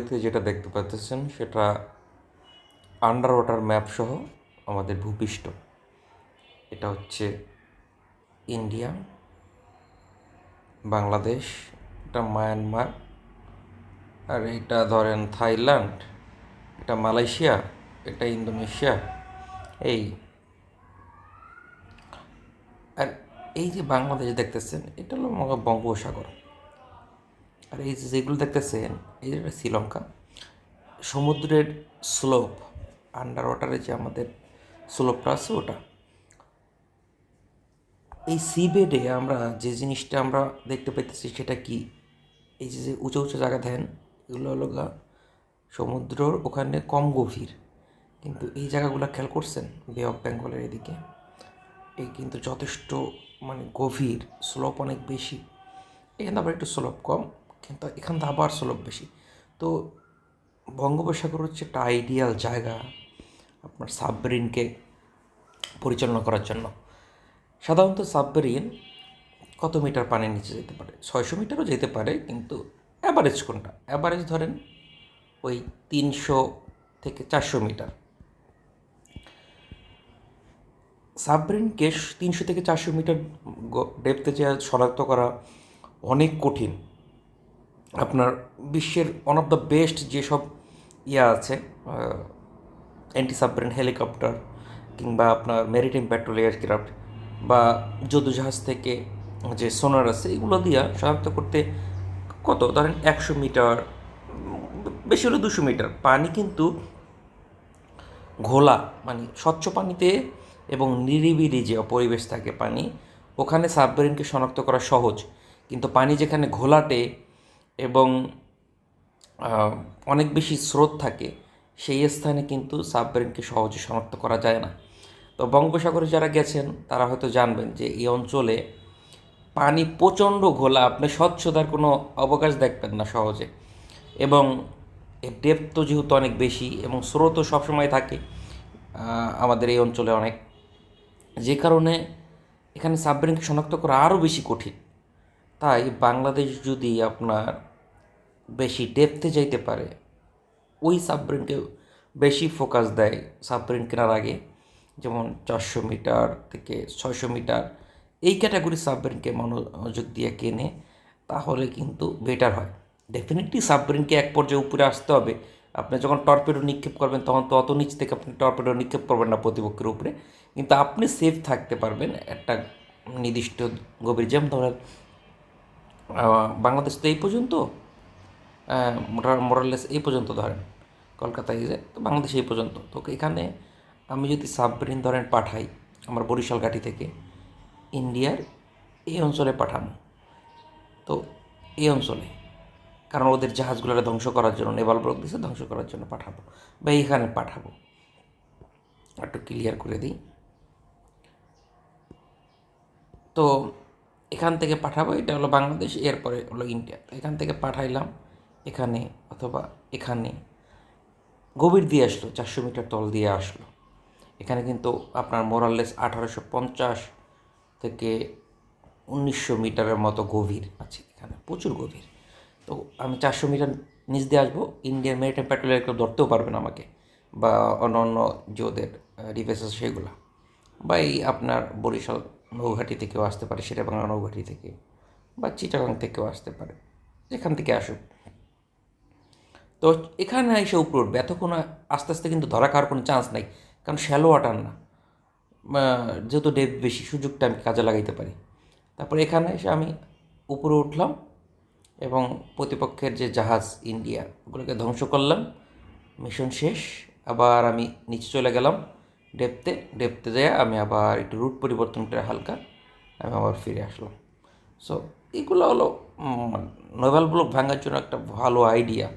এতে যেটা দেখতে পাচ্ছেন, সেটা আন্ডার ওয়াটার ম্যাপ সহ আমাদের ভূপৃষ্ঠ। এটা হচ্ছে ইন্ডিয়া বাংলাদেশ, এটা মায়ানমার আর এটা ধরেন থাইল্যান্ড, এটা মালয়েশিয়া, এটা ইন্দোনেশিয়া, এই। আর এই যে বাংলাদেশ দেখতেছেন, এটা হলো বঙ্গোপসাগর। আর এই যেগুলো দেখতেছেন, এই যে শ্রীলঙ্কা, সমুদ্রের স্লোপ আন্ডার ওয়াটারে যে আমাদের স্লোপটা আছে ওটা। এই সি বেডে আমরা যে জিনিসটা আমরা দেখতে পাইতেছি সেটা কি? এই যে যে উঁচু উঁচু জায়গা দেন এগুলো হলো সমুদ্রর ওখানে কম গভীর। কিন্তু এই জায়গাগুলো খেয়াল করছেন? বে অফ বেঙ্গলের এদিকে। এই কিন্তু যথেষ্ট মানে গভীর, স্লোপ অনেক বেশি। এখানে আবার একটু স্লোপ কম। কিন্তু এখান থেকে আবার স্লোপ বেশি। তো বঙ্গোপসাগর হচ্ছে একটা আইডিয়াল জায়গা আপনার সাবমেরিনকে পরিচালনা করার জন্য। সাধারণত সাবমেরিন কত মিটার পানির নিচে যেতে পারে? ছয়শো মিটারও যেতে পারে, কিন্তু অ্যাভারেজ কোনটা? অ্যাভারেজ ধরেন ওই তিনশো থেকে চারশো মিটার। সাবমেরিনকে তিনশো থেকে চারশো মিটার ডেপথে যে শনাক্ত করা অনেক কঠিন। আপনার বিশ্বের ওয়ান অফ দ্য বেস্ট যেসব ইয়া আছে অ্যান্টি সাবমেরিন হেলিকপ্টার কিংবা আপনার মেরিটাইম পেট্রোল এয়ারক্রাফট বা যুদ্ধজাহাজ থেকে যে সোনার আছে, এগুলো দিয়া শনাক্ত করতে কত? ধরেন একশো মিটার, বেশি হলে দুশো মিটার। পানি কিন্তু ঘোলা মানে স্বচ্ছ পানিতে এবং নিরিবিলি যে পরিবেশ থাকে পানি, ওখানে সাবমেরিনকে শনাক্ত করা সহজ। কিন্তু পানি যেখানে ঘোলাটে এবং অনেক বেশি স্রোত থাকে, সেই স্থানে কিন্তু সাবমেরিনকে সহজে শনাক্ত করা যায় না। তো বঙ্গোপসাগরে যারা গেছেন, তারা হয়তো জানবেন যে এই অঞ্চলে পানি প্রচণ্ড ঘোলা, আপনি স্বচ্ছতার কোনো অবকাশ দেখবেন না সহজে। এবং এর ডেপথ তো যেহেতু অনেক বেশি এবং স্রোতও সবসময় থাকে আমাদের এই অঞ্চলে অনেক। যে কারণে এখানে সাবমেরিনকে শনাক্ত করা আরও বেশি কঠিন। তাই বাংলাদেশ যদি আপনার বেশি ডেপথে যাইতে পারে, ওই সাবমেরিনকে বেশি ফোকাস দেয় সাবমেরিন কেনার আগে। যেমন চারশো মিটার থেকে ছয়শো মিটার, এই ক্যাটাগরি সাবমেরিনকে মনোযোগ দিয়ে কেনে, তাহলে কিন্তু বেটার হয়। ডেফিনেটলি সাবমেরিনকে এক পর্যায়ে উপরে আসতে হবে। আপনি যখন টর্পেডো নিক্ষেপ করবেন, তখন তো অত নিচ থেকে আপনি টর্পেডো নিক্ষেপ করবেন না প্রতিপক্ষের উপরে। কিন্তু আপনি সেফ থাকতে পারবেন একটা নির্দিষ্ট গভীর যেমন ধরেন বাংলাদেশ তো এই পর্যন্ত মোরালেস এই পর্যন্ত ধরেন, কলকাতায় যে, তো বাংলাদেশ এই পর্যন্ত। তো এখানে আমি যদি সাবমেরিন ধরেন পাঠাই, আমার বরিশাল ঘাটি থেকে, ইন্ডিয়ার এই অঞ্চলে পাঠানো। তো এই অঞ্চলে, কারণ ওদের জাহাজগুলোকে ধ্বংস করার জন্য, নেভাল ব্লক দিয়েছে ধ্বংস করার জন্য পাঠাবো, বা এইখানে পাঠাবো। একটু ক্লিয়ার করে দিই। তো এখান থেকে পাঠাবো, এটা হলো বাংলাদেশ, এরপরে হলো ইন্ডিয়া। এখান থেকে পাঠাইলাম, এখানে অথবা এখানে। গভীর দিয়ে আসলো, চারশো মিটার তল দিয়ে আসলো। এখানে কিন্তু আপনার মোরাললেস আঠারোশো পঞ্চাশ থেকে উনিশশো মিটারের মতো গভীর আছে এখানে, প্রচুর গভীর। তো আমি চারশো মিটার নিচ দিয়ে আসব, ইন্ডিয়ান মেরিটাইম পেট্রোলের কেউ ধরতেও পারবেন আমাকে, বা অন্য অন্য যে ওদের ডিভাইসেস সেগুলো, বা এই আপনার বরিশাল নৌঘাটি থেকেও আসতে পারে সেটা বাংলা নৌঘাটি থেকে বা চিটাগাং থেকেও আসতে পারে, যেখান থেকে আসুক। তো এখানে এসে উপরে উঠবে। এতক্ষণ আস্তে আস্তে কিন্তু ধরা খাওয়ার কোনো চান্স নাই, কারণ শ্যালো ওয়াটার না। যেহেতু ডেপ বেশি, সুযোগটা আমি কাজে লাগাইতে পারি। তারপরে এখানে এসে আমি উপরে উঠলাম এবং প্রতিপক্ষের যে জাহাজ ইন্ডিয়া, ওগুলোকে ধ্বংস করলাম। মিশন শেষ। আবার আমি নিচে চলে গেলাম। ডেপতে ডেপতে যেয়ে আমি আবার একটু রুট পরিবর্তন করে হালকা আমি আবার ফিরে আসলাম। সো এগুলো হলো নোভেল ব্লক ভাঙার জন্য একটা ভালো আইডিয়া